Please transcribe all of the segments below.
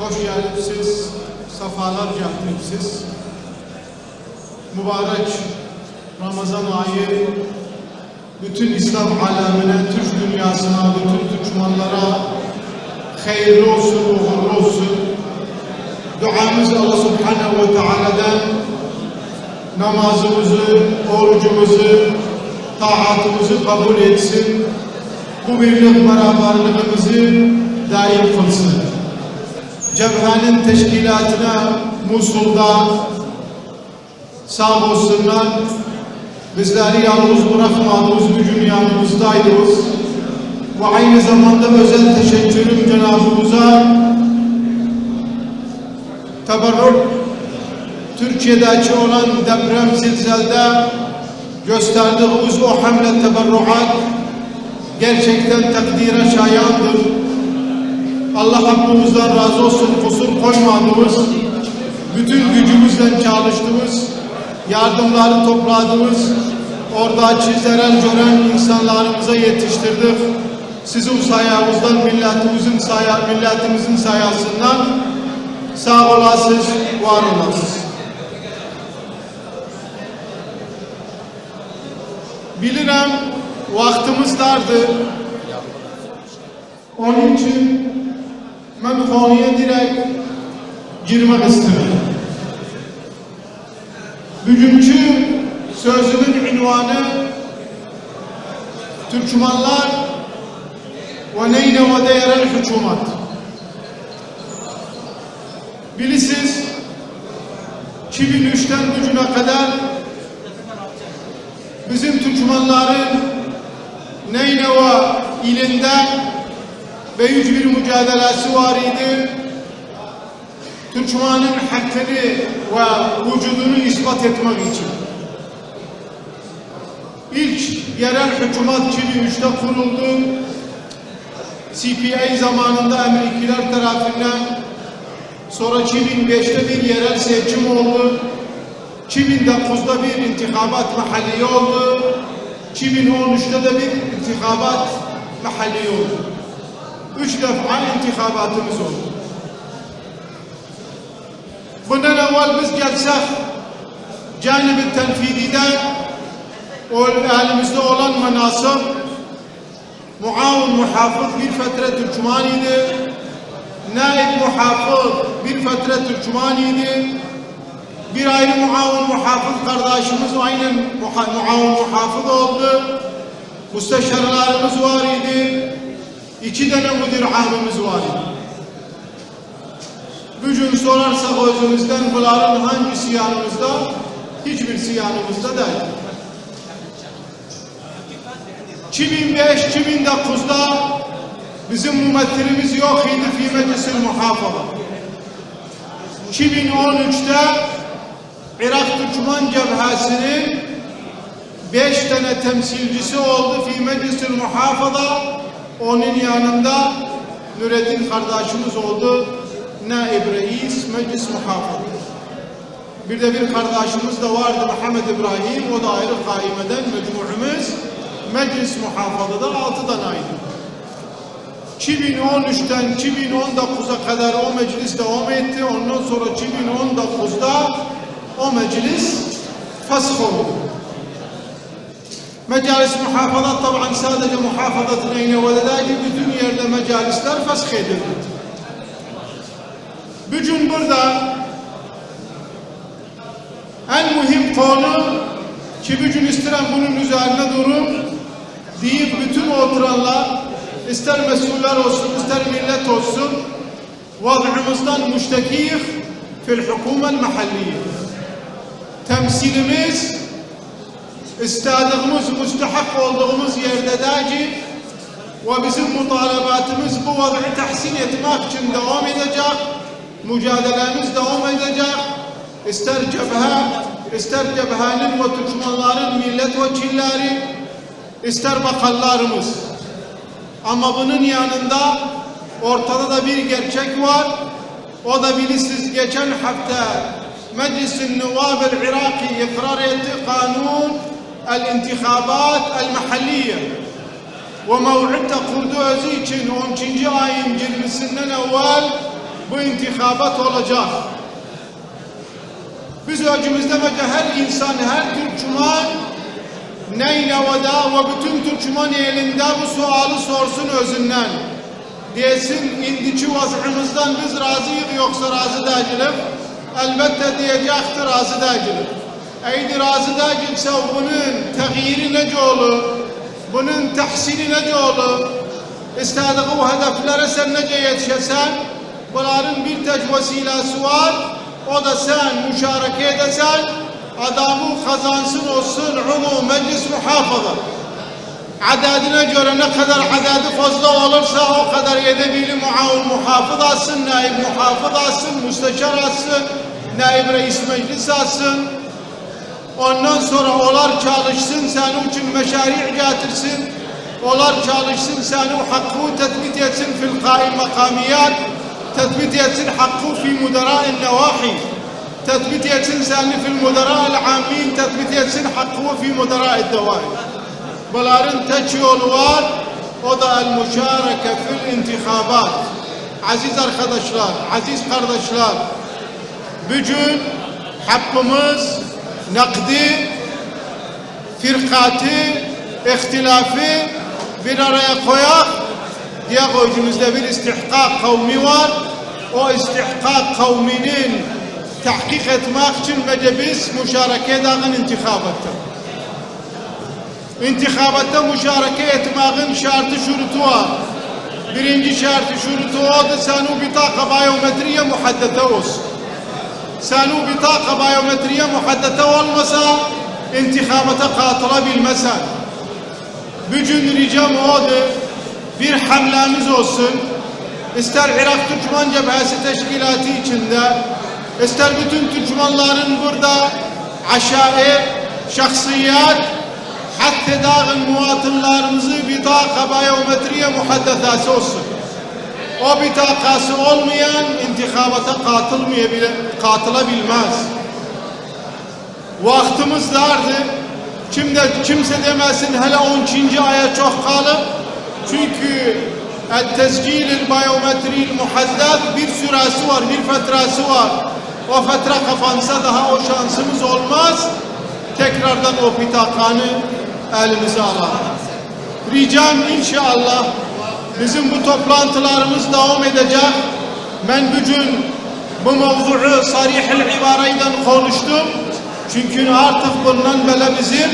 hoş geldiniz, sefalar getirmişsiniz. Mübarek Ramazan ayı bütün İslam alemine, Türk dünyasına, bütün Türkmenlere hayırlı olsun, uğurlu olsun. Duamız Allah Subhanahu ve Teala'dan namazımızı, orucumuzu, taatımızı kabul etsin. Bu birlik beraberliğimizi daim kılsın. Cebhenin teşkilatına Musul'da sağ olsunlar. Bizleri yalnız bırakmadınız, gücün yanımızdaydınız. Ve aynı zamanda özel teşekkürüm Cenab-ımıza teberrük Türkiye'deki olan deprem zilzelde gösterdiğimiz o hamle teberruat gerçekten takdire şayandır. Allah hakkımızdan razı olsun, kusur koymadığımız, bütün gücümüzle çalıştığımız, yardımları topladığımız, orada çizilen gören insanlarımıza yetiştirdik. Sizin sayenizden, milletimizin, saya, milletimizin sayesinde sağ olasınız, var olasınız. Bilirim vaktimiz dardı. Onun için ben konuya direkt girmek istedim. Bugünkü sözümün ünvanı Türkmenler ve Neyneva'da yerel hükümet. Bilirsiniz 2003'ten bugüne kadar bizim Türkmenlerin Neyneva ilinde büyük bir mücadelesi var idi. Türkmen'in hakkını ve vücudunu ispat etmek için. İlk yerel hükümet 2003'te kuruldu. CPA zamanında Amerikiler tarafından sonra 2005'te bir yerel seçim oldu. 2009'da bir intikabat mahalli oldu. 2013'te de bir intikabat mahalli oldu. Üç defa intikabatımız oldu. Bundan evvel biz gelsek canib-i tenfidide o elimizde olan menasım muavin muhafız bir fetre Türkmen idi. Naib muhafız bir fetre Türkmen idi. Bir ayrı muavin muhafız kardeşimiz aynen muavin muhafız oldu. Müsteşarlarımız var idi. İki tane müdür amimiz var. Bugün sorarsak özümüzden bunların hangisi yanımızda? Hiçbirisi yanımızda değil. 2005-2009'da bizim mümethilimiz yok idi fi meclisil muhafaza. 2013'te Irak Türkmen Cebhesi'nin beş tane temsilcisi oldu fi meclisil muhafaza. Onun yanında Nurettin kardeşimiz oldu. Naib Reis Meclis Muhafaza. Bir de bir kardeşimiz de vardı Muhammed İbrahim. O da ayrı kaimeden mecmuumuz. Meclis Muhafaza'da altı taneydi. 2013'ten 2019'a kadar o meclis devam etti. Ondan sonra 2019'da o meclis fasık oldu. Mecalis muhafaza tabi sadece muhafazatın Eyneve'de değil, bütün yerde mecalisler fasık edildi. Bugün burada en mühim konu ki bugün isterim bunun üzerine durup deyip bütün oturanlar ister mesuller olsun ister millet olsun vazımızdan müştekiyik fil hükümen mahalliye. Temsilimiz istediğimiz, müstehak olduğumuz yerde dahi ve bizim mutalabatımız bu vazı tahsin etmek için devam edecek. Mücadelemiz devam edecek. İster cebhe, ister cebhenin ve Türkmenlerin milletvekilleri, ister bakanlarımız. Ama bunun yanında ortada da bir gerçek var. O da bilirsiniz geçen hafta Meclis-i Nuvab el-Iraki ikrar etti kanun el-intikabat el-mahalliye. ve mev'id de kurdu özü için 12. ayın girmesinden evvel bu intikabat olacak. Biz öcümüzde bence her insan, her Türkmen Neyneva'da ve bütün Türkmen elinde bu sualı sorsun özünden. Desin indiki vazifemizden biz razıyız yoksa razı değiliz. Elbette diyecektir razı değiliz. Eydi razı değilse bunun tegyiri nece olur? Bunun tahsili nece olur? İstediği hedeflere sen nece yetişesen? Bunların bir tek vesilesi var. O da sen müşareke edesen, adamı kazansın olsun umum meclis muhafaza. Adadına göre ne kadar adadı fazla olursa o kadar yedebili muavin muhafız alsın, naib muhafız alsın, müsteşar alsın, naib reis meclis alsın. Ondan sonra olar çalışsın, senin için meşari getirsin. Olar çalışsın, senin hakkı tespit etsin fil kaim makamiyat. تثبيت يتسن حقه في مدراء النواحي تثبيت يتسن سأني في المدراء العامين تثبيت يتسن حقه في مدراء الدوائر بلارن تشيولوار وضع المشاركة في الانتخابات عزيز arkadaşlar, aziz kardeşler bugün hakkımız نقدي فرقاتي اختلافي بين رأي قوية ديقو جمزدى استحقاق قومي وان أو استحقاق قومينين تحقيق اتماقش المجابيس مشاركة داغن انتخابتا انتخابتا مشاركة اتماقن شارت شورتوا. برينجي شارت شورتوا دسانو بطاقة بايومترية محددة وصف O bitaka biyometriye muhaddete olmasa intikabata katılabilmesen. Bugün ricam odur bir hamlemiz olsun. İster Irak Türkmen Cebhesi Teşkilatı içinde, ister bütün Türkmenlerin burada aşağı şahsiyet hatta dağın muvatınlarımızı bitaka biyometriye muhaddesası olsun. O bitakası olmayan intikabata katılmayabilir, katılabilmez. Vaktimiz dardı. Kimde, kimse demesin hele 12. aya çok kalıp çünkü el-tezgil biyometri muhaddad bir süresi var, bir fetrası var. O fetre kapansa daha o şansımız olmaz. Tekrardan o pitakanı elimize alalım. Ricam inşallah bizim bu toplantılarımız devam edecek. Ben bugün bu mevzuu sarih-il ibareyden konuştum. Çünkü artık bundan böyle bizim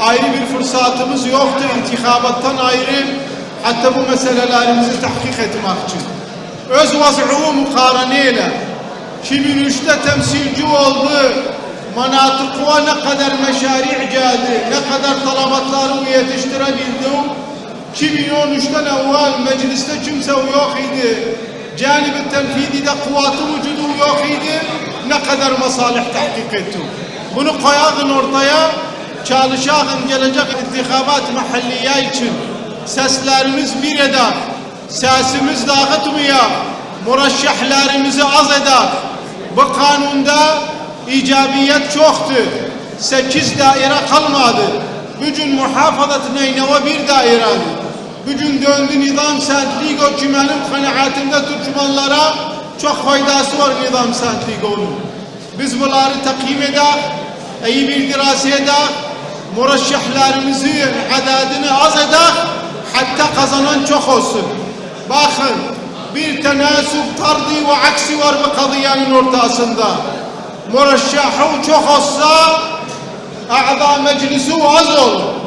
ayrı bir fırsatımız yoktu. İntikabattan ayrı hatta bu meselelerimizi tahkik etmek için. Öz vaz'u mukareneyle 2003'te temsilci oldu. Manatıkva ne kadar meşari geldi, ne kadar talabatları yetiştirebildi. 2013'ten evvel mecliste kimse yok idi. Canib-i tenfidi de kuvvatı vücudu yok idi. Ne kadar masalih tahkik etti. Bunu koyağın ortaya, çalışağın gelecek intikabat mahalliye için seslerimiz bir eder, sesimiz dağıtmıyor, murashahlarımızı az eder. Bu kanunda icabiyet çoktur. Sekiz daire kalmadı. Bugün muhafazat neyneva bir dairedir. Bugün döndü nizam sentliği o ki benim kanaatimde Türkmenlara çok faydası var nizam sentliği Biz bunları takip eder, iyi bir dirase eder, murashahlarımızın adadını az eder, hatta kazanan çok olsun. Bakın bir tenasüp tardi ve aksi var bu kadiyenin ortasında. Murashahı çok olsa a'da meclisi az olur.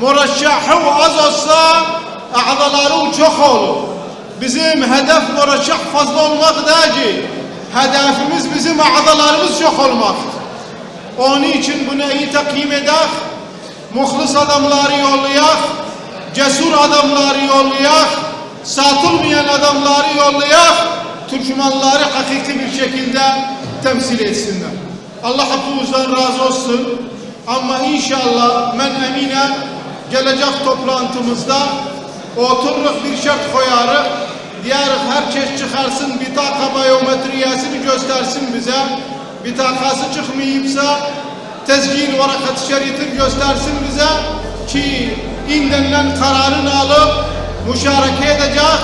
Murashahı az olsa a'daları çok olur. Bizim hedef murashah fazla olmak değil. Hedefimiz bizim a'dalarımız çok olmaktır. Onun için bunu iyi takdim eder. Muhlis adamları yollayak cesur adamları yollayak, satılmayan adamları yollayak, Türkmenleri hakiki bir şekilde temsil etsinler. Allah hepimizden razı olsun. Ama inşallah ben eminem gelecek toplantımızda oturup bir şart koyarız. Diğer herkes çıkarsın bitaka biyometriyesini göstersin bize. Bitakası çıkmayıpsa tezgil varakat şeritini göstersin bize ki indenden kararını alıp müşareke edecek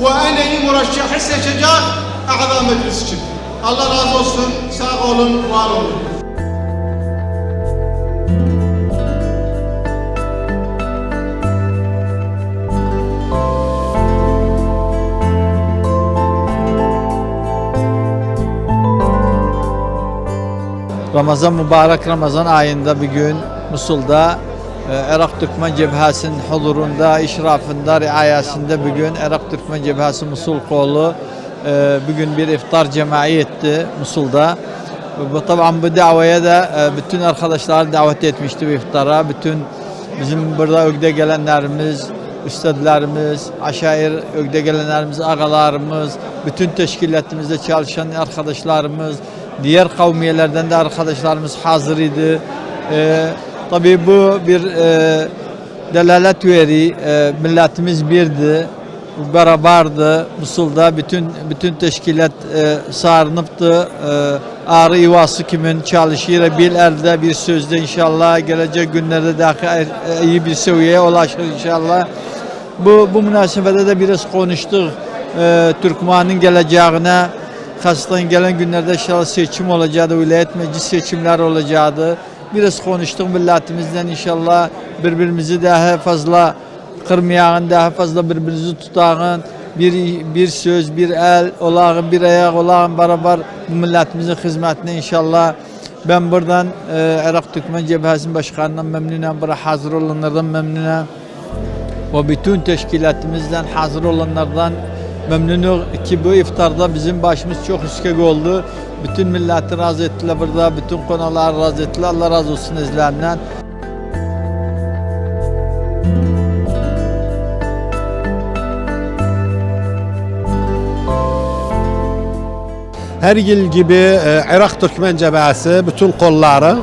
ve en iyi murashşahı seçecek A'za Meclis için. Allah razı olsun. Sağ olun, var olun. Ramazan mübarek Ramazan ayında bir gün Musul'da e, Irak Türkmen Cebhası'nın huzurunda, işrafında, riayesinde bugün Irak Türkmen Cebhası Musul kolu e, bugün bir iftar cemai etti Musul'da. Bu taban bu davaya da e, bütün arkadaşlar davet etmişti bu iftara. Bütün bizim burada ögde gelenlerimiz, üstadlarımız, aşağı ögde gelenlerimiz, ağalarımız, bütün teşkilatımızda çalışan arkadaşlarımız, diğer kavmiyelerden de arkadaşlarımız hazır idi. Ee, tabii bu bir e, delalet veri, e, milletimiz birdi, beraberdi. Musul'da bütün bütün teşkilat e, sarınıptı. E, ağrı yuvası kimin çalışır bir elde bir sözde inşallah gelecek günlerde daha e, iyi bir seviyeye ulaşır inşallah. Bu, bu münasebede de biraz konuştuk. E, Türkmen'in geleceğine, Kastan gelen günlerde inşallah seçim olacaktı, vilayet meclis seçimler olacaktı. Biraz konuştuk milletimizden inşallah birbirimizi daha fazla kırmayağın, daha fazla birbirimizi tutağın, bir, bir söz, bir el olağın, bir ayak olağın beraber bu milletimizin hizmetine inşallah ben buradan e, Irak Türkmen Cebhası'nın başkanından memnunum, buraya hazır olanlardan memnunum ve bütün teşkilatımızdan hazır olanlardan memnunum ki bu iftarda bizim başımız çok üskek oldu. Bütün milleti razı ettiler burada, bütün konular razı ettiler. Allah razı olsun izleyenler. Her yıl gibi e, Irak Türkmen Cebhası bütün kolları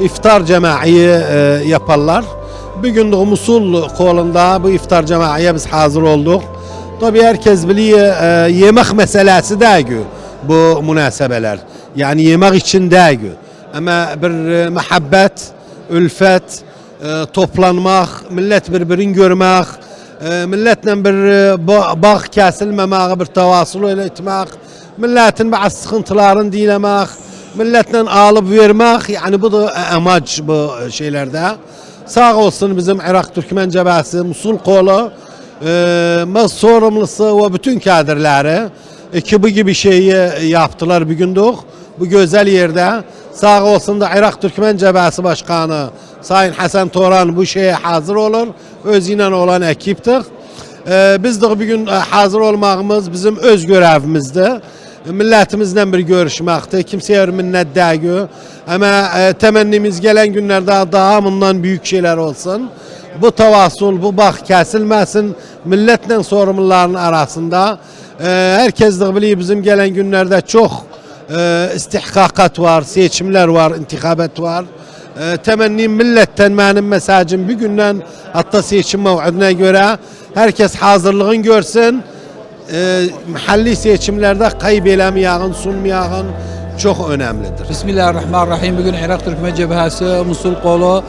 iftar cemaiyi e, yaparlar. Bugün de Musul kolunda bu iftar cemaiye biz hazır olduk. Tabii herkes biliyor e, yemek meselesi değil bu münasebeler. Yani yemek için değil. Ama bir e, muhabbet, ülfet, e, toplanmak, millet birbirini görmek, e, milletle bir e, bağ, kesilmemek, bir tevasıl öyle etmek, milletin bazı sıkıntılarını dinlemek, milletle alıp vermek, yani bu da amaç bu şeylerde. Sağ olsun bizim Irak Türkmen Cebhası, Musul kolu, e, sorumlusu ve bütün kadrları ekibi gibi şeyi yaptılar bir gündük. Bu güzel yerde sağ olsun da Irak Türkmen Cebhası Başkanı Sayın Hasan Toran bu şeye hazır olur. Özüyle olan ekiptir. Ee, biz de bugün e, hazır olmağımız bizim öz görevimizdi. Milletimizle bir görüşmekti. Kimseye minnet değil. Ama temennimiz gelen günlerde daha bundan büyük şeyler olsun. Bu tavasul, bu bak kesilmesin. Milletle sorumluların arasında. E, herkes de biliyor bizim gelen günlerde çok e, istihkakat var, seçimler var, intikabet var. E, temennim milletten benim mesajım bir günden hatta seçim mev'uduna göre herkes hazırlığın görsün. E, mahalli seçimlerde kaybelemeyen, sunmayan çok önemlidir. Bismillahirrahmanirrahim. Bugün Irak Türkmen Cebhası Musul Kolu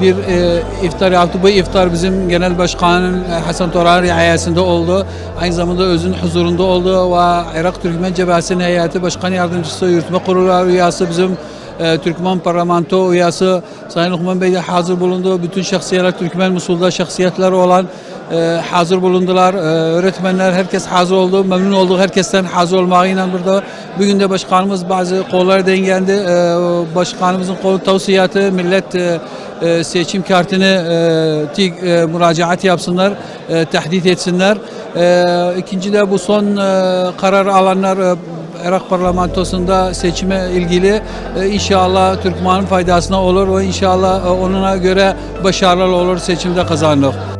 bir e, iftar yaptı. Bu iftar bizim Genel Başkanın Hasan Toran riayesinde oldu. Aynı zamanda özün huzurunda oldu ve Irak Türkmen Cebhası'nın heyeti başkan yardımcısı, yürütme kurulu üyesi bizim e, Türkmen parlamento üyesi Sayın Lokman Bey de hazır bulundu. Bütün şahsiyetler Türkmen Musul'da şahsiyetler olan e, hazır bulundular. E, öğretmenler herkes hazır oldu. Memnun olduk herkesten hazır olmağıyla burada. Bugün de başkanımız bazı kolları dengendi. E, başkanımızın kolu tavsiyatı millet e, e, seçim kartını e, tik, e, müracaat yapsınlar, e, tehdit etsinler. E, ikinci de bu son e, karar alanlar e, Irak parlamentosunda seçime ilgili e, inşallah Türkmen'in faydasına olur ve inşallah e, onuna göre başarılı olur seçimde kazanır.